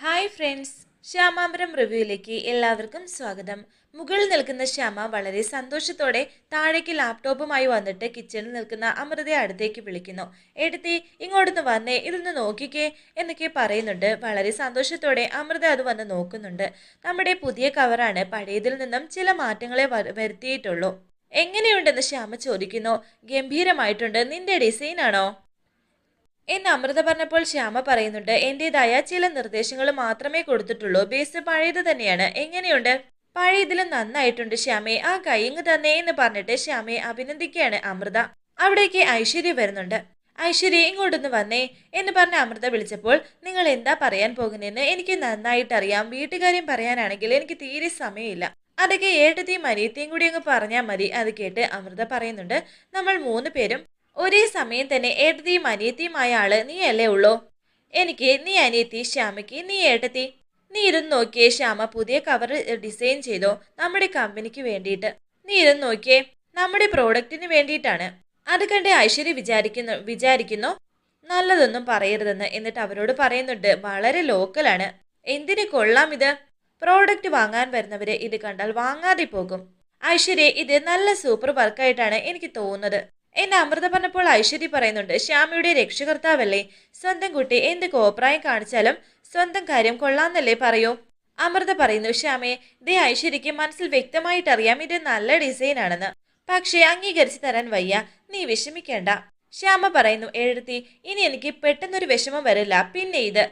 Hi friends ശ്യാമാമ്പരം റിവ്യൂയിലേക്ക് എല്ലാവർക്കും സ്വാഗതം. മുകളിൽ നിൽക്കുന്ന ശ്യാമ വളരെ സന്തോഷത്തോടെ താഴേക്ക് ലാപ്ടോപ്പുമായി വന്നിട്ട് കിച്ചണിൽ നിൽക്കുന്ന അമൃതയെ അടുത്തേക്ക് വിളിക്കുന്നു. എടുത്തി ഇങ്ങോട്ടൊന്ന് വന്നേ ഇതൊന്ന് നോക്കിക്കേ എന്നൊക്കെ പറയുന്നുണ്ട്. വളരെ സന്തോഷത്തോടെ അമൃത അത് വന്ന് നോക്കുന്നുണ്ട്. നമ്മുടെ പുതിയ കവറാണ് പഴയതിൽ നിന്നും ചില മാറ്റങ്ങളെ വരുത്തിയിട്ടുള്ളൂ. എങ്ങനെയുണ്ടെന്ന് ശ്യാമ ചോദിക്കുന്നു. ഗംഭീരമായിട്ടുണ്ട്. നിന്റെ ഡിസൈൻ ആണോ? എന്ന് അമൃത പറഞ്ഞപ്പോൾ ശ്യാമ പറയുന്നുണ്ട് എന്റേതായ ചില നിർദ്ദേശങ്ങൾ മാത്രമേ കൊടുത്തിട്ടുള്ളൂ. ബേസ് പഴയത് തന്നെയാണ്. എങ്ങനെയുണ്ട്? പഴയതിലും നന്നായിട്ടുണ്ട് ശ്യാമെ. ആ കയ്യങ്ങ് തന്നെ എന്ന് പറഞ്ഞിട്ട് ശ്യാമയെ അഭിനന്ദിക്കുകയാണ് അമൃത. അവിടേക്ക് ഐശ്വര്യ വരുന്നുണ്ട്. ഐശ്വര്യ ഇങ്ങോട്ടൊന്ന് വന്നേ എന്ന് പറഞ്ഞ അമൃത വിളിച്ചപ്പോൾ നിങ്ങൾ എന്താ പറയാൻ പോകുന്നതെന്ന് എനിക്ക് നന്നായിട്ട് അറിയാം വീട്ടുകാര്യം പറയാനാണെങ്കിൽ എനിക്ക് തീരെ സമയമില്ല. അതൊക്കെ ഏട്ടത്തെയും അനിയത്തെയും കൂടി അങ്ങ് പറഞ്ഞാൽ മതി. അത് കേട്ട് അമൃത പറയുന്നുണ്ട് നമ്മൾ മൂന്ന് പേരും ഒരേ സമയം തന്നെ ഏട്ടത്തിയും അനിയത്തിയുമായ ആൾ നീ അല്ലേ ഉള്ളൂ? എനിക്ക് നീ അനിയത്തി ശ്യാമയ്ക്ക് നീ ഏട്ടത്തി. നീ ഇരുന്ന് നോക്കിയേ ശ്യാമ പുതിയ കവർ ഡിസൈൻ ചെയ്തോ നമ്മുടെ കമ്പനിക്ക് വേണ്ടിയിട്ട്. നീ ഇരുന്ന് നോക്കിയേ നമ്മുടെ പ്രോഡക്റ്റിന് വേണ്ടിയിട്ടാണ്. അത് കണ്ട് ഐശ്വര്യ വിചാരിക്കുന്നു വിചാരിക്കുന്നു. നല്ലതൊന്നും പറയരുതെന്ന് എന്നിട്ട് അവരോട് പറയുന്നുണ്ട്. വളരെ ലോക്കലാണ് എന്തിനു കൊള്ളാം ഇത്? പ്രോഡക്റ്റ് വാങ്ങാൻ വരുന്നവരെ ഇത് കണ്ടാൽ വാങ്ങാതെ പോകും. ഐശ്വര്യ ഇത് നല്ല സൂപ്പർ വർക്കായിട്ടാണ് എനിക്ക് തോന്നുന്നത്. എന്നെ അമൃത പറഞ്ഞപ്പോൾ ഐശ്വര്യ പറയുന്നുണ്ട് ശ്യാമയുടെ രക്ഷകർത്താവല്ലേ? സ്വന്തം കുട്ടി എന്ത് കോപ്രായം കാണിച്ചാലും സ്വന്തം കാര്യം കൊള്ളാന്നല്ലേ പറയൂ? അമൃത പറയുന്നു ശ്യാമയെ ദേ ഐശ്വര്യയ്ക്ക് മനസ്സിൽ വ്യക്തമായിട്ട് അറിയാം ഇത് നല്ല ഡിസൈൻ ആണെന്ന് പക്ഷേ അംഗീകരിച്ചു തരാൻ വയ്യ നീ വിഷമിക്കേണ്ട. ശ്യാമ പറയുന്നു എഴുത്തി ഇനി എനിക്ക് പെട്ടെന്നൊരു വിഷമം വരില്ല പിന്നെ ഇത്.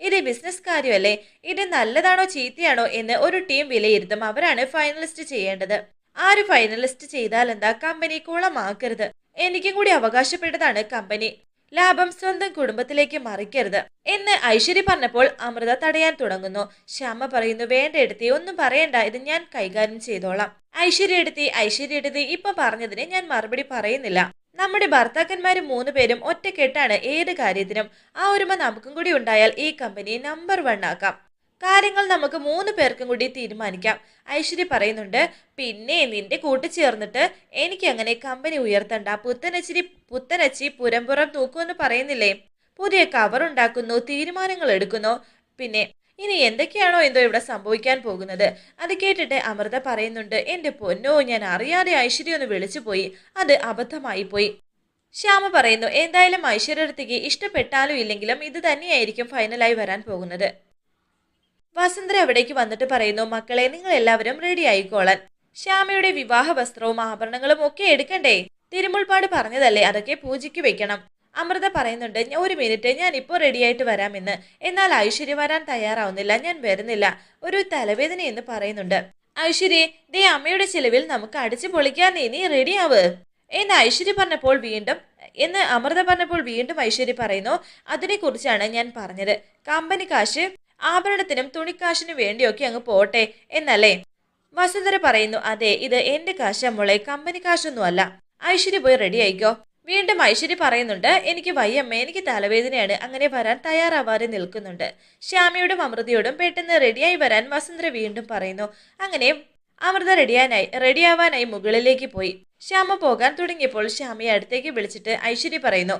ഇത് ബിസിനസ് കാര്യമല്ലേ? ഇത് നല്ലതാണോ ചീത്തയാണോ എന്ന് ഒരു ടീം വിലയിരുത്തും അവരാണ് ഫൈനലിസ്റ്റ് ചെയ്യേണ്ടത്. ആര് ഫൈനലിസ്റ്റ് ചെയ്താലെന്താ കമ്പനി കുളമാക്കരുത് എനിക്കും കൂടി അവകാശപ്പെട്ടതാണ് കമ്പനി. ലാഭം സ്വന്തം കുടുംബത്തിലേക്ക് മറിക്കരുത്. എന്ന് ഐശ്വര്യ പറഞ്ഞപ്പോൾ അമൃത തടയാൻ തുടങ്ങുന്നു. ശ്യാമ പറയുന്നു വേണ്ട എടുത്തി ഒന്നും പറയണ്ട. ഇത് ഞാൻ കൈകാര്യം ചെയ്തോളാം. ഐശ്വര്യ എടുത്തി ഐശ്വര്യ എടുത്തി ഇപ്പൊ പറഞ്ഞതിന് ഞാൻ മറുപടി പറയുന്നില്ല. നമ്മുടെ ഭർത്താക്കന്മാര് മൂന്ന് പേരും ഒറ്റക്കെട്ടാണ് ഏത് കാര്യത്തിനും. ആ ഒരുമ നമുക്കും കൂടി ഉണ്ടായാൽ ഈ കമ്പനി നമ്പർ വൺ ആക്കാം. കാര്യങ്ങൾ നമുക്ക് മൂന്ന് പേർക്കും കൂടി തീരുമാനിക്കാം. ഐശ്വര്യ പറയുന്നുണ്ട് പിന്നെ നിന്റെ കൂട്ടി ചേർന്നിട്ട് എനിക്ക് അങ്ങനെ കമ്പനി ഉയർത്തണ്ട. പുത്തനച്ചിരി പുത്തനച്ചി പുരമ്പുറം നോക്കുമെന്ന് പറയുന്നില്ലേ? പുതിയ കവർ ഉണ്ടാക്കുന്നു തീരുമാനങ്ങൾ എടുക്കുന്നു. പിന്നെ ഇനി എന്തൊക്കെയാണോ എന്തോ ഇവിടെ സംഭവിക്കാൻ പോകുന്നത്? അത് കേട്ടിട്ട് അമൃത പറയുന്നുണ്ട് എന്റെ പൊന്നോ ഞാൻ അറിയാതെ ഐശ്വര്യ ഒന്ന് വിളിച്ചു പോയി. അത് അബദ്ധമായി പോയി. ശ്യാമ പറയുന്നു എന്തായാലും ഐശ്വര്യത്തേക്ക് ഇഷ്ടപ്പെട്ടാലും ഇല്ലെങ്കിലും ഇത് തന്നെയായിരിക്കും ഫൈനലായി വരാൻ പോകുന്നത്. വസുന്ധര അവിടേക്ക് വന്നിട്ട് പറയുന്നു മക്കളെ നിങ്ങൾ എല്ലാവരും റെഡി ആയിക്കോളാൻ. ശ്യാമയുടെ വിവാഹ വസ്ത്രവും ആഭരണങ്ങളും ഒക്കെ എടുക്കണ്ടേ? തിരുമുൾപ്പാട് പറഞ്ഞതല്ലേ അതൊക്കെ പൂജയ്ക്ക് വെക്കണം. അമൃത പറയുന്നുണ്ട് "ഞാൻ ഒരു മിനിറ്റ് ഞാൻ ഇപ്പോൾ റെഡിയായിട്ട് വരാമെന്ന്. എന്നാൽ ഐശ്വര്യ വരാൻ തയ്യാറാവുന്നില്ല ഞാൻ വരുന്നില്ല. ഒരു തലവേദന എന്ന് പറയുന്നുണ്ട്. ഐശ്വര്യ ദേ അമ്മയുടെ ചിലവിൽ നമുക്ക് അടിച്ചു പൊളിക്കാൻ ഇനി റെഡിയാവ് എന്ന് ഐശ്വര്യ പറഞ്ഞപ്പോൾ വീണ്ടും എന്ന് അമൃത പറഞ്ഞപ്പോൾ വീണ്ടും ഐശ്വര്യ പറയുന്നു അതിനെക്കുറിച്ചാണ് ഞാൻ പറഞ്ഞത്. കമ്പനി കാശ് ആഭരണത്തിനും തുണിക്കാശിനും വേണ്ടിയൊക്കെ അങ്ങ് പോട്ടെ എന്നല്ലേ? വസുന്ധര പറയുന്നു അതെ ഇത് എന്റെ കാശ മോളെ കമ്പനി കാശൊന്നുമല്ല. ഐശ്വര്യ പോയി റെഡി ആയിക്കോ. വീണ്ടും ഐശ്വര്യ പറയുന്നുണ്ട് എനിക്ക് വയ്യമ്മ എനിക്ക് തലവേദനയാണ്. അങ്ങനെ വരാൻ തയ്യാറാവാതെ നിൽക്കുന്നുണ്ട്. ശ്യാമയോടും അമൃതയോടും പെട്ടെന്ന് റെഡിയായി വരാൻ വസുന്ധര വീണ്ടും പറയുന്നു. അങ്ങനെ അമൃത റെഡിയാനായി റെഡിയാവാനായി മുകളിലേക്ക് പോയി. ശ്യാമ പോകാൻ തുടങ്ങിയപ്പോൾ ശ്യാമയെ അടുത്തേക്ക് വിളിച്ചിട്ട് ഐശ്വര്യ പറയുന്നു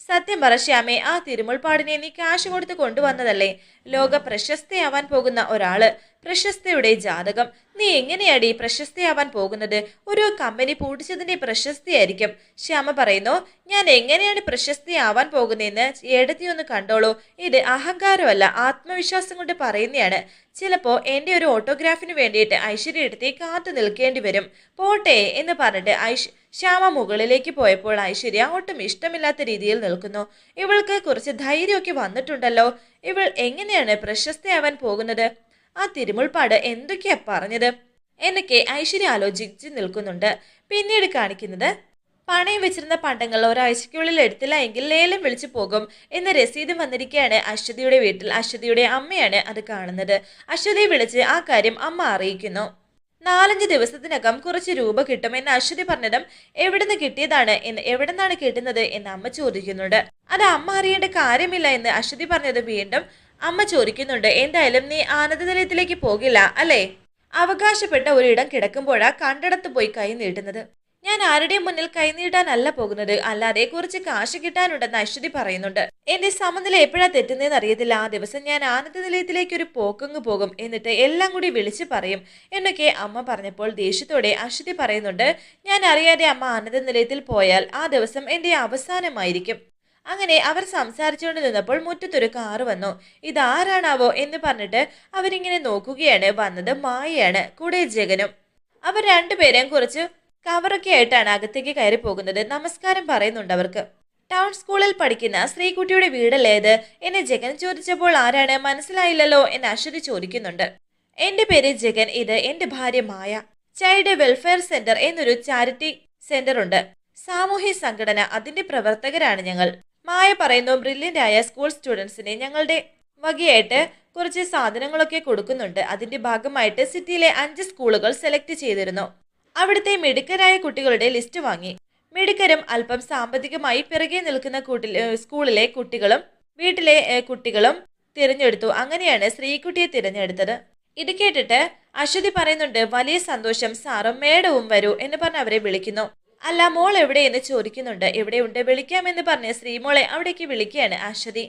സത്യം പറ ശ്യാമേ ആ തിരുമുൾപ്പാടിനെ നീ കാശ് കൊടുത്ത് കൊണ്ടുവന്നതല്ലേ? ലോക പ്രശസ്തയാവാൻ പോകുന്ന ഒരാൾ. പ്രശസ്തയുടെ ജാതകം. നീ എങ്ങനെയാടി പ്രശസ്തയാവാൻ പോകുന്നത്? ഒരു കമ്പനി പൂട്ടിച്ചതിന്റെ പ്രശസ്തിയായിരിക്കും. ശ്യാമ പറയുന്നു ഞാൻ എങ്ങനെയാണ് പ്രശസ്തയാവാൻ പോകുന്നതെന്ന് എടുത്തിയൊന്ന് ഒന്ന് കണ്ടോളൂ. ഇത് അഹങ്കാരമല്ല ആത്മവിശ്വാസം കൊണ്ട് പറയുന്നതാണ് ചിലപ്പോ എന്റെ ഒരു ഓട്ടോഗ്രാഫിന് വേണ്ടിയിട്ട് ഐശ്വര്യ എടുത്തി കാത്തു നിൽക്കേണ്ടി വരും. പോട്ടെ എന്ന് പറഞ്ഞിട്ട് ഐശ് ശ്യാമ മുകളിലേക്ക് പോയപ്പോൾ ഐശ്വര്യ ഒട്ടും ഇഷ്ടമില്ലാത്ത രീതിയിൽ നിൽക്കുന്നു. ഇവൾക്ക് കുറച്ച് ധൈര്യമൊക്കെ വന്നിട്ടുണ്ടല്ലോ. ഇവൾ എങ്ങനെയാണ് പ്രശസ്തയാവാൻ പോകുന്നത്? ആ തിരുമുൾപ്പാട് എന്തൊക്കെയാ പറഞ്ഞത്? എന്നൊക്കെ ഐശ്വര്യ ആലോചിച്ച് നിൽക്കുന്നുണ്ട്. പിന്നീട് കാണിക്കുന്നത് പണയം വെച്ചിരുന്ന പണ്ടങ്ങൾ ഒരാഴ്ചയ്ക്കുള്ളിൽ എടുത്തില്ല എങ്കിൽ ലേലം വിളിച്ചു പോകും എന്ന രസീത് വന്നിരിക്കുകയാണ് അശ്വതിയുടെ വീട്ടിൽ. അശ്വതിയുടെ അമ്മയാണ് അത് കാണുന്നത്. അശ്വതിയെ വിളിച്ച് ആ കാര്യം അമ്മ അറിയിക്കുന്നു. നാലഞ്ച് ദിവസത്തിനകം കുറച്ച് രൂപ കിട്ടുമെന്ന് അശ്വതി പറഞ്ഞതും എവിടുന്ന് കിട്ടിയതാണ് എന്ന് എവിടെ നിന്നാണ് കിട്ടുന്നത് എന്ന് അമ്മ ചോദിക്കുന്നുണ്ട്. അത് അമ്മ അറിയേണ്ട കാര്യമില്ല എന്ന് അശ്വതി പറഞ്ഞത് വീണ്ടും അമ്മ ചോദിക്കുന്നുണ്ട് എന്തായാലും നീ ആനന്ദനിലയത്തിലേക്ക് പോകില്ല അല്ലേ? അവകാശപ്പെട്ട ഒരിടം കിടക്കുമ്പോഴാ കണ്ടടത്ത് പോയി കൈ നീട്ടുന്നത്. ഞാൻ ആരുടെയും മുന്നിൽ കൈനീട്ടാനല്ല പോകുന്നത്? അല്ലാതെ കുറച്ച് കാശ് കിട്ടാനുണ്ടെന്ന് അശ്വതി പറയുന്നുണ്ട്. എന്റെ സമനില എപ്പോഴാ തെറ്റുന്നതെന്ന് അറിയത്തില്ല. ആ ദിവസം ഞാൻ ആനന്ദ നിലയത്തിലേക്ക് ഒരു പോക്കങ്ങ് പോകും. എന്നിട്ട് എല്ലാം കൂടി വിളിച്ചു പറയും. എന്നൊക്കെ അമ്മ പറഞ്ഞപ്പോൾ ദേഷ്യത്തോടെ അശ്വതി പറയുന്നുണ്ട് ഞാൻ അറിയാതെ അമ്മ ആനന്ദ നിലയത്തിൽ പോയാൽ ആ ദിവസം എന്റെ അവസാനമായിരിക്കും. അങ്ങനെ അവർ സംസാരിച്ചുകൊണ്ട് നിന്നപ്പോൾ മുറ്റത്തൊരു കാറ് വന്നു. ഇതാരാണാവോ? എന്ന് പറഞ്ഞിട്ട് അവരിങ്ങനെ നോക്കുകയാണ്. വന്നത് മായയാണ് കൂടെ ജഗനും. അവർ രണ്ടുപേരെയും കുറച്ച് കവറൊക്കെ ആയിട്ടാണ് അകത്തേക്ക് കയറി പോകുന്നത്. നമസ്കാരം പറയുന്നുണ്ട് അവർക്ക്. ടൗൺ സ്കൂളിൽ പഠിക്കുന്ന ശ്രീകുട്ടിയുടെ വീടല്ലേത് എന്നെ ജഗൻ ചോദിച്ചപ്പോൾ ആരാണ്? മനസ്സിലായില്ലല്ലോ? എന്ന് അശ്വതി ചോദിക്കുന്നുണ്ട്. എന്റെ പേര് ജഗൻ. ഇത് എന്റെ ഭാര്യ മായ. ചൈൽഡ് വെൽഫെയർ സെന്റർ എന്നൊരു ചാരിറ്റി സെന്റർ ഉണ്ട് സാമൂഹ്യ സംഘടന. അതിന്റെ പ്രവർത്തകരാണ് ഞങ്ങൾ. മായ പറയുന്നു ബ്രില്യന്റ് ആയ സ്കൂൾ സ്റ്റുഡൻസിനെ ഞങ്ങളുടെ വകയായിട്ട് കുറച്ച് സാധനങ്ങളൊക്കെ കൊടുക്കുന്നുണ്ട്. അതിന്റെ ഭാഗമായിട്ട് സിറ്റിയിലെ അഞ്ച് സ്കൂളുകൾ സെലക്ട് ചെയ്തിരുന്നു. അവിടുത്തെ മിടുക്കരായ കുട്ടികളുടെ ലിസ്റ്റ് വാങ്ങി. മിടുക്കരും അല്പം സാമ്പത്തികമായി പിറകെ നിൽക്കുന്ന കൂട്ടിൽ സ്കൂളിലെ കുട്ടികളും വീട്ടിലെ കുട്ടികളും തിരഞ്ഞെടുത്തു. അങ്ങനെയാണ് ശ്രീകുട്ടിയെ തിരഞ്ഞെടുത്തത്. ഇത് കേട്ടിട്ട് അശ്വതി പറയുന്നുണ്ട് വലിയ സന്തോഷം സാറും മേഡവും വരൂ എന്ന് പറഞ്ഞ് അവരെ വിളിക്കുന്നു. അല്ല മോൾ എവിടെ എന്ന് ചോദിക്കുന്നുണ്ട്. എവിടെയുണ്ട്? വിളിക്കാമെന്ന് പറഞ്ഞ് ശ്രീമോളെ അവിടേക്ക് വിളിക്കുകയാണ് അശ്വതി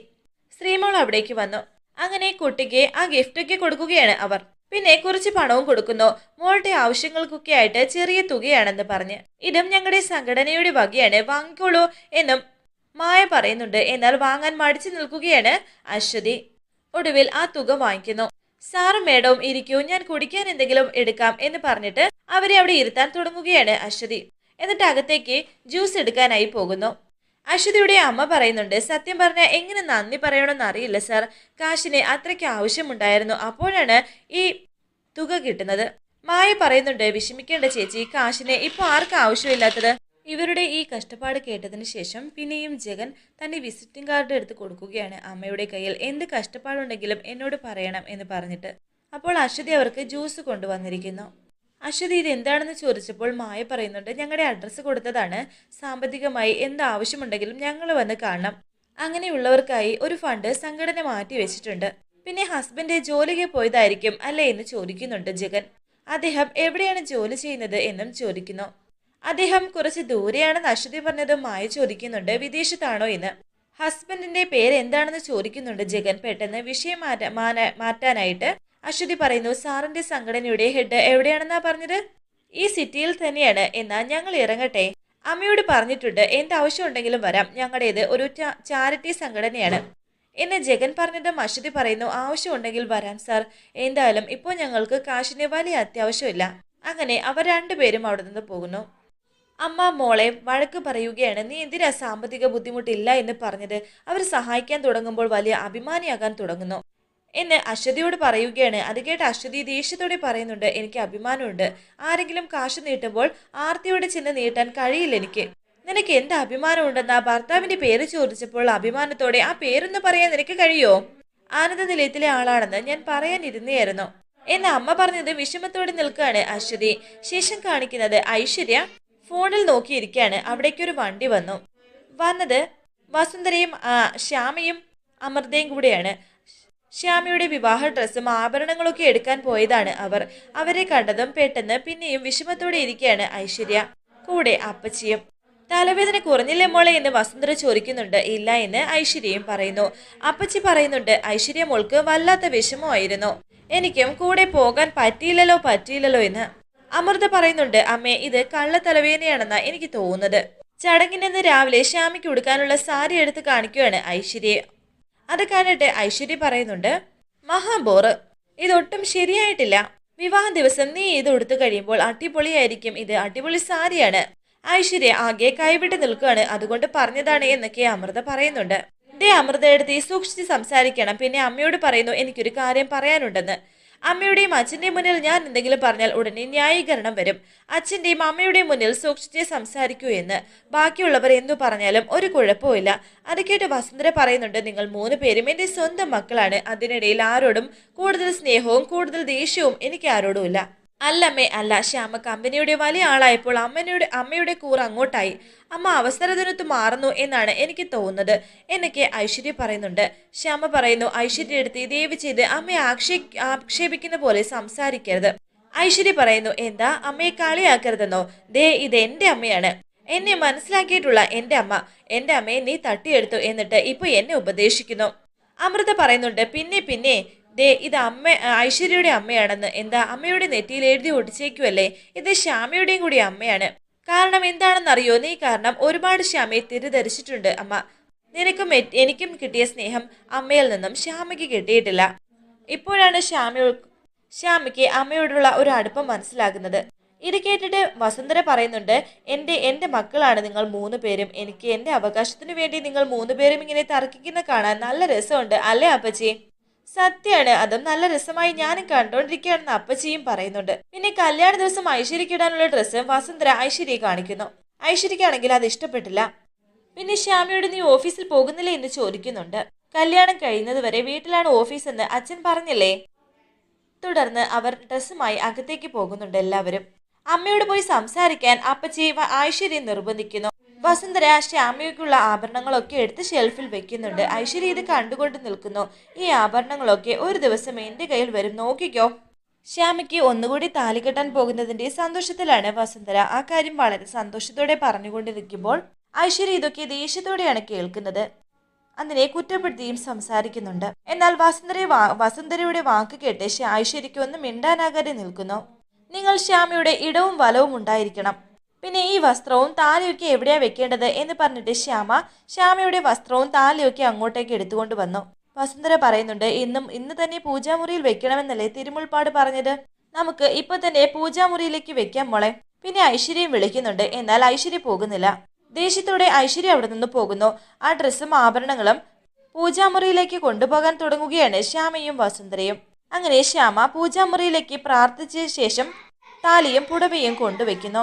ശ്രീമോൾ അവിടേക്ക് വന്നു. അങ്ങനെ കുട്ടിക്ക് ആ ഗിഫ്റ്റൊക്കെ കൊടുക്കുകയാണ് അവർ. പിന്നെ കുറച്ച് പണവും കൊടുക്കുന്നു. മോളുടെ ആവശ്യങ്ങൾക്കൊക്കെ ആയിട്ട് ചെറിയ തുകയാണെന്ന് പറഞ്ഞ്. ഇതും ഞങ്ങളുടെ സംഘടനയുടെ വകയാണ്. വാങ്ങിക്കോളൂ എന്നും മായ പറയുന്നുണ്ട്. എന്നാൽ വാങ്ങാൻ മടിച്ചു നിൽക്കുകയാണ് അശ്വതി ഒടുവിൽ ആ തുക വാങ്ങിക്കുന്നു. സാറും മേഡവും ഇരിക്കൂ. ഞാൻ കുടിക്കാൻ എന്തെങ്കിലും എടുക്കാം എന്ന് പറഞ്ഞിട്ട് അവരെ അവിടെ ഇരുത്താൻ തുടങ്ങുകയാണ് അശ്വതി എന്നിട്ട് അകത്തേക്ക് ജ്യൂസ് എടുക്കാനായി പോകുന്നു. അശ്വതിയുടെ അമ്മ പറയുന്നുണ്ട് സത്യം പറഞ്ഞാൽ എങ്ങനെ നന്ദി പറയണമെന്ന് അറിയില്ല സാർ. കാശിന് അത്രയ്ക്ക് ആവശ്യമുണ്ടായിരുന്നു. അപ്പോഴാണ് ഈ തുക കിട്ടുന്നത്. മായ പറയുന്നുണ്ട് വിഷമിക്കേണ്ട ചേച്ചി കാശിന് ഇപ്പൊ ആർക്കും ആവശ്യമില്ലാത്തത്? ഇവരുടെ ഈ കഷ്ടപ്പാട് കേട്ടതിന് ശേഷം പിന്നെയും ജഗൻ തന്റെ വിസിറ്റിംഗ് കാർഡ് എടുത്ത് കൊടുക്കുകയാണ് അമ്മയുടെ കയ്യിൽ. എന്ത് കഷ്ടപ്പാടുണ്ടെങ്കിലും എന്നോട് പറയണം എന്ന് പറഞ്ഞിട്ട്. അപ്പോൾ അശ്വതി അവർക്ക് ജ്യൂസ് കൊണ്ടുവന്നിരിക്കുന്നു. അശ്വതി ഇത് എന്താണെന്ന് ചോദിച്ചപ്പോൾ മായ പറയുന്നുണ്ട് ഞങ്ങളുടെ അഡ്രസ്സ് കൊടുത്തതാണ്. സാമ്പത്തികമായി എന്ത് ആവശ്യമുണ്ടെങ്കിലും ഞങ്ങൾ വന്ന് കാണണം. അങ്ങനെയുള്ളവർക്കായി ഒരു ഫണ്ട് സംഘടന മാറ്റി വെച്ചിട്ടുണ്ട്. പിന്നെ ഹസ്ബൻഡ് ജോലിക്ക് പോയതായിരിക്കും അല്ലേ എന്ന് ചോദിക്കുന്നുണ്ട് ജഗൻ. അദ്ദേഹം എവിടെയാണ് ജോലി ചെയ്യുന്നത്? എന്നും ചോദിക്കുന്നു. അദ്ദേഹം കുറച്ച് ദൂരെയാണെന്ന് അശ്വതി പറഞ്ഞത് മായ ചോദിക്കുന്നുണ്ട്. വിദേശത്താണോ എന്ന്. ഹസ്ബൻഡിന്റെ പേര് എന്താണെന്ന് ചോദിക്കുന്നുണ്ട് ജഗൻ. പെട്ടെന്ന് വിഷയം മാറ്റ മാറ്റാനായിട്ട് അശ്വതി പറയുന്നു സാറിന്റെ സംഘടനയുടെ ഹെഡ് എവിടെയാണെന്നാ പറഞ്ഞത്? ഈ സിറ്റിയിൽ തന്നെയാണ്. എന്നാ ഞങ്ങൾ ഇറങ്ങട്ടെ. അമ്മയോട് പറഞ്ഞിട്ടുണ്ട്. എന്താവശ്യം ഉണ്ടെങ്കിലും വരാം. ഞങ്ങളുടേത് ഒരു ചാരിറ്റി സംഘടനയാണ്. എന്ന് ജഗൻ പറഞ്ഞിട്ടും അശ്വതി പറയുന്നു ആവശ്യമുണ്ടെങ്കിൽ വരാം സാർ എന്തായാലും ഇപ്പോൾ ഞങ്ങൾക്ക് കാശിന് വലിയ അത്യാവശ്യമില്ല. അങ്ങനെ അവർ രണ്ടുപേരും അവിടെ നിന്ന് പോകുന്നു. അമ്മ മോളെ വഴക്ക് പറയുകയാണ്. നീ എന്തിനാ സാമ്പത്തിക ബുദ്ധിമുട്ടില്ല എന്ന് പറഞ്ഞത്? അവർ സഹായിക്കാൻ തുടങ്ങുമ്പോൾ വലിയ അഭിമാനിയാകാൻ തുടങ്ങുന്നു. എന്ന് അശ്വതിയോട് പറയുകയാണ്. അത് കേട്ട് അശ്വതി ദേഷ്യത്തോടെ പറയുന്നുണ്ട് എനിക്ക് അഭിമാനമുണ്ട്. ആരെങ്കിലും കാശ് നീട്ടുമ്പോൾ ആർത്തിയോടെ ചെന്ന് നീട്ടാൻ കഴിയില്ല എനിക്ക്. നിനക്ക് എന്ത് അഭിമാനമുണ്ടെന്ന് ആ ഭർത്താവിന്റെ പേര് ചോദിച്ചപ്പോൾ അഭിമാനത്തോടെ ആ പേരൊന്ന് പറയാൻ നിനക്ക് കഴിയോ? ആനന്ദ നിലയത്തിലെ ആളാണെന്ന് ഞാൻ പറയാനിരുന്നയായിരുന്നു എന്ന് അമ്മ പറഞ്ഞത് വിഷമത്തോടെ നിൽക്കുകയാണ് അശ്വതി. ശേഷം കാണിക്കുന്നത് ഐശ്വര്യ ഫോണിൽ നോക്കിയിരിക്കുകയാണ്. അവിടേക്കൊരു വണ്ടി വന്നു. വന്നത് വസുന്ധരയും ശ്യാമയും അമൃതയും കൂടെയാണ്. ശ്യാമയുടെ വിവാഹ ഡ്രസ്സും ആഭരണങ്ങളൊക്കെ എടുക്കാൻ പോയതാണ് അവർ. അവരെ കണ്ടതും പെട്ടെന്ന് പിന്നെയും വിഷമത്തോടെ ഇരിക്കുകയാണ് ഐശ്വര്യ. കൂടെ അപ്പച്ചിയും. തലവേദന കുറഞ്ഞില്ലേ മോളെ എന്ന് വസുന്ധര ചോദിക്കുന്നുണ്ട്. ഇല്ല എന്ന് ഐശ്വര്യയും പറയുന്നു. അപ്പച്ചി പറയുന്നുണ്ട് ഐശ്വര്യ മോൾക്ക് വല്ലാത്ത വിഷമമായിരുന്നു എനിക്കും കൂടെ പോകാൻ പറ്റിയില്ലല്ലോ പറ്റിയില്ലല്ലോ എന്ന്. അമൃത പറയുന്നുണ്ട് അമ്മേ ഇത് കള്ള തലവേദനയാണെന്നാ എനിക്ക് തോന്നുന്നത്. ചടങ്ങിനെന്ന് രാവിലെ ശ്യാമിക്ക് ഉടുക്കാനുള്ള സാരി എടുത്ത് കാണിക്കുകയാണ് ഐശ്വര്യയെ അത് കണ്ടിട്ട് ഐശ്വര്യ പറയുന്നുണ്ട് മഹാബോറ് ഇതൊട്ടും ശരിയായിട്ടില്ല. വിവാഹ ദിവസം നീ ഇത് ഉടുത്തു കഴിയുമ്പോൾ അടിപൊളിയായിരിക്കും. ഇത് അടിപൊളി സാരിയാണ്. ഐശ്വര്യ ആകെ കൈവിട്ട് നിൽക്കുകയാണ്. അതുകൊണ്ട് പറഞ്ഞതാണ് എന്നൊക്കെ അമൃത പറയുന്നുണ്ട്. ദേ അമൃത എടുത്ത് സൂക്ഷിച്ച് സംസാരിക്കണം. പിന്നെ അമ്മയോട് പറയുന്നു എനിക്കൊരു കാര്യം പറയാനുണ്ടെന്ന്. അമ്മയുടെയും അച്ഛന്റെയും മുന്നിൽ ഞാൻ എന്തെങ്കിലും പറഞ്ഞാൽ ഉടനെ ന്യായീകരണം വരും. അച്ഛന്റെയും അമ്മയുടെയും മുന്നിൽ സൂക്ഷിച്ചേ സംസാരിക്കൂ എന്ന്. ബാക്കിയുള്ളവർ എന്തു പറഞ്ഞാലും ഒരു കുഴപ്പമില്ല അത് കേട്ട് വസുന്ധര പറയുന്നുണ്ട് നിങ്ങൾ മൂന്ന് പേരും എന്റെ സ്വന്തം മക്കളാണ്. അതിനിടയിൽ ആരോടും കൂടുതൽ സ്നേഹവും കൂടുതൽ ദേഷ്യവും എനിക്ക് ആരോടുമില്ല അല്ലമ്മേ അല്ല ശ്യാമ കമ്പനിയുടെ വലിയ ആളായപ്പോൾ അമ്മയുടെ അമ്മയുടെ കൂറ് അങ്ങോട്ടായി. അമ്മ അവസരത്തിനൊത്ത് മാറുന്നു എന്നാണ് എനിക്ക് തോന്നുന്നത്. എന്നൊക്കെ ഐശ്വര്യ പറയുന്നുണ്ട്. ശ്യാമ പറയുന്നു ഐശ്വര്യ എടുത്ത് ദയവ് ചെയ്ത് അമ്മയെ ആക്ഷേ ആക്ഷേപിക്കുന്ന പോലെ സംസാരിക്കരുത്. ഐശ്വര്യ പറയുന്നു എന്താ? അമ്മയെ കളിയാക്കരുതെന്നോ? ദേ ഇത് എന്റെ അമ്മയാണ്. എന്നെ മനസ്സിലാക്കിയിട്ടുള്ള എന്റെ അമ്മ. എന്റെ അമ്മയെ നീ തട്ടിയെടുത്തു എന്നിട്ട് ഇപ്പൊ എന്നെ ഉപദേശിക്കുന്നു. അമൃത പറയുന്നുണ്ട് പിന്നെ പിന്നെ ദേ ഇത് അമ്മ ഐശ്വര്യയുടെ അമ്മയാണെന്ന് എന്താ അമ്മയുടെ നെറ്റിയിൽ എഴുതി ഒടിച്ചേക്കുമല്ലേ ഇത് ശ്യാമയുടെയും കൂടി അമ്മയാണ്. കാരണം എന്താണെന്നറിയോ? നീ കാരണം ഒരുപാട് ശ്യാമയെ തിരിധരിച്ചിട്ടുണ്ട് അമ്മ. നിനക്കും എനിക്കും കിട്ടിയ സ്നേഹം അമ്മയിൽ നിന്നും ശ്യാമയ്ക്ക് കിട്ടിയിട്ടില്ല. ഇപ്പോഴാണ് ശ്യാമ ശ്യാമയ്ക്ക് അമ്മയോടുള്ള ഒരു അടുപ്പം മനസ്സിലാകുന്നത്. ഇത് കേട്ടിട്ട് വസുന്ധര പറയുന്നുണ്ട് എന്റെ എന്റെ മക്കളാണ് നിങ്ങൾ മൂന്ന് പേരും. എനിക്ക് എന്റെ അവകാശത്തിനു വേണ്ടി നിങ്ങൾ മൂന്ന് പേരും ഇങ്ങനെ തർക്കിക്കുന്ന കാണാൻ നല്ല രസമുണ്ട്. അല്ലേ അപ്പച്ചി? സത്യമാണ്. അതും നല്ല രസമായി ഞാനും കണ്ടോണ്ടിരിക്കുകയാണെന്ന് അപ്പച്ചിയും പറയുന്നുണ്ട്. പിന്നെ കല്യാണ ദിവസം ഐശ്വര്യക്ക് ഇടാനുള്ള ഡ്രസ്സ് വസുന്ധര ഐശ്വര്യയെ കാണിക്കുന്നു. ഐശ്വര്യക്കാണെങ്കിൽ അത് ഇഷ്ടപ്പെട്ടില്ല. പിന്നെ ശ്യാമയോട് നീ ഓഫീസിൽ പോകുന്നില്ലേ എന്ന് ചോദിക്കുന്നുണ്ട്. കല്യാണം കഴിയുന്നത് വരെ വീട്ടിലാണ് ഓഫീസ് എന്ന് അച്ഛൻ പറഞ്ഞില്ലേ? തുടർന്ന് അവർ ഡ്രസ്സുമായി അകത്തേക്ക് പോകുന്നുണ്ട് എല്ലാവരും. അമ്മയോട് പോയി സംസാരിക്കാൻ അപ്പച്ചി ഐശ്വര്യം നിർബന്ധിക്കുന്നു. വസുന്ധര ശ്യാമയ്ക്കുള്ള ആഭരണങ്ങളൊക്കെ എടുത്ത് ഷെൽഫിൽ വെക്കുന്നുണ്ട്. ഐശ്വര്യ ഇത് കണ്ടുകൊണ്ട് നിൽക്കുന്നു. ഈ ആഭരണങ്ങളൊക്കെ ഒരു ദിവസം എന്റെ കയ്യിൽ വരും. നോക്കിക്കോ. ശ്യാമയ്ക്ക് ഒന്നുകൂടി താലി കെട്ടാൻ പോകുന്നതിന്റെ സന്തോഷത്തിലാണ് വസുന്ധര ആ കാര്യം വളരെ സന്തോഷത്തോടെ പറഞ്ഞുകൊണ്ടിരിക്കുമ്പോൾ ഐശ്വര്യ ഇതൊക്കെ ദേഷ്യത്തോടെയാണ് കേൾക്കുന്നത്. അതിനെ കുറ്റപ്പെടുത്തിയും സംസാരിക്കുന്നുണ്ട്. എന്നാൽ വസുന്ധര വസുന്ധരയുടെ വാക്ക് കേട്ട് ഐശ്വര്യയ്ക്ക് ഒന്നും മിണ്ടാനാകാതെ നിൽക്കുന്നു. നിങ്ങൾ ശ്യാമയുടെ ഇടവും വലവും ഉണ്ടായിരിക്കണം. പിന്നെ ഈ വസ്ത്രവും താലിയൊക്കെ എവിടെയാ വെക്കേണ്ടത് എന്ന് പറഞ്ഞിട്ട് ശ്യാമ ശ്യാമയുടെ വസ്ത്രവും താലിയൊക്കെ അങ്ങോട്ടേക്ക് എടുത്തുകൊണ്ട് വന്നു. വസുന്ധര പറയുന്നുണ്ട് ഇന്നും ഇന്ന് തന്നെ പൂജാമുറിയിൽ വെക്കണമെന്നല്ലേ തിരുമുൾപ്പാട് പറഞ്ഞത്? നമുക്ക് ഇപ്പൊ തന്നെ പൂജാമുറിയിലേക്ക് വെക്കാം മോളെ. പിന്നെ ഐശ്വര്യം വിളിക്കുന്നുണ്ട് എന്നാൽ ഐശ്വര്യ പോകുന്നില്ല. ദേഷ്യത്തോടെ ഐശ്വര്യ അവിടെ നിന്ന് പോകുന്നു. ആ ഡ്രസ്സും ആഭരണങ്ങളും പൂജാമുറിയിലേക്ക് കൊണ്ടുപോകാൻ തുടങ്ങുകയാണ് ശ്യാമയും വസുന്ധരയും. അങ്ങനെ ശ്യാമ പൂജാമുറിയിലേക്ക് പ്രാർത്ഥിച്ച ശേഷം താലിയും പുടവയും കൊണ്ടുവയ്ക്കുന്നു